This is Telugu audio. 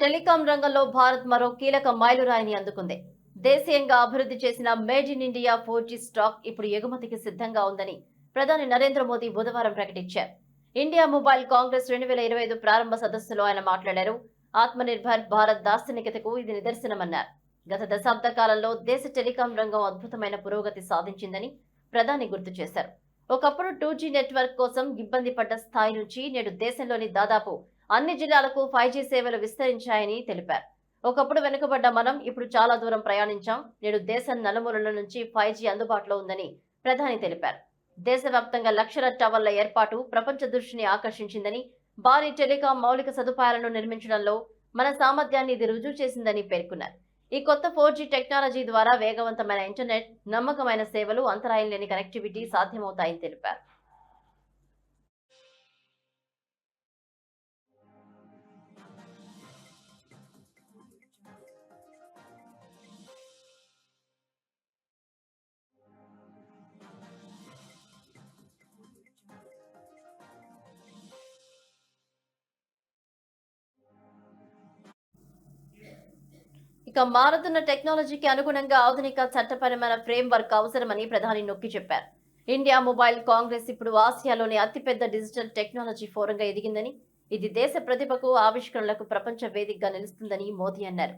టెలికాం రంగంలో భారత్ మరో కీలక మైలురాయిని అందుకుంది. దేశీయంగా అభివృద్ధి చేసిన made in India four G stack ఇప్పుడు ఎగుమతికి సిద్ధంగా ఉందని ప్రధాని నరేంద్ర మోదీ బుధవారం ప్రకటించారు. ఇండియా మొబైల్ కాంగ్రెస్ రెండు వేల ఇరవై ఐదు ప్రారంభ సదస్సులో ఆయన మాట్లాడారు. ఆత్మనిర్భర్ భారత్ దార్శనికతకు ఇది నిదర్శనమన్నారు. గత దశాబ్ద కాలంలో దేశ టెలికాం రంగం అద్భుతమైన పురోగతి సాధించిందని ప్రధాని గుర్తు చేశారు. ఒకప్పుడు టూ జీ నెట్వర్క్ కోసం ఇబ్బంది పడ్డ స్థాయి నుంచి నేడు దేశంలోని దాదాపు అన్ని జిల్లాలకు ఫైవ్ జీ సేవలు విస్తరించాయని తెలిపారు. ఒకప్పుడు వెనుకబడ్డ మనం ఇప్పుడు చాలా దూరం ప్రయాణించాం. నేడు దేశం నలుమూలల నుంచి ఫైవ్ అందుబాటులో ఉందని ప్రధాని తెలిపారు. దేశవ్యాప్తంగా లక్షల టవర్ల ఏర్పాటు ప్రపంచ దృష్టిని ఆకర్షించిందని భారీ టెలికాం మౌలిక సదుపాయాలను నిర్మించడంలో మన సామర్థ్యాన్ని ఇది రుజువు చేసిందని పేర్కొన్నారు. ఈ కొత్త ఫోర్ టెక్నాలజీ ద్వారా వేగవంతమైన ఇంటర్నెట్ నమ్మకమైన సేవలు అంతరాయం లేని కనెక్టివిటీ సాధ్యమవుతాయని తెలిపారు. ఇక మారుతున్న టెక్నాలజీకి అనుగుణంగా ఆధునిక చట్టపరమైన ఫ్రేమ్ వర్క్ అవసరమని ప్రధాని నొక్కి చెప్పారు. ఇండియా మొబైల్ కాంగ్రెస్ ఇప్పుడు ఆసియాలోని అతిపెద్ద డిజిటల్ టెక్నాలజీ ఫోరంగా ఎదిగిందని ఇది దేశ ప్రతిభకు ఆవిష్కరణలకు ప్రపంచ వేదికగా నిలుస్తుందని మోదీ అన్నారు.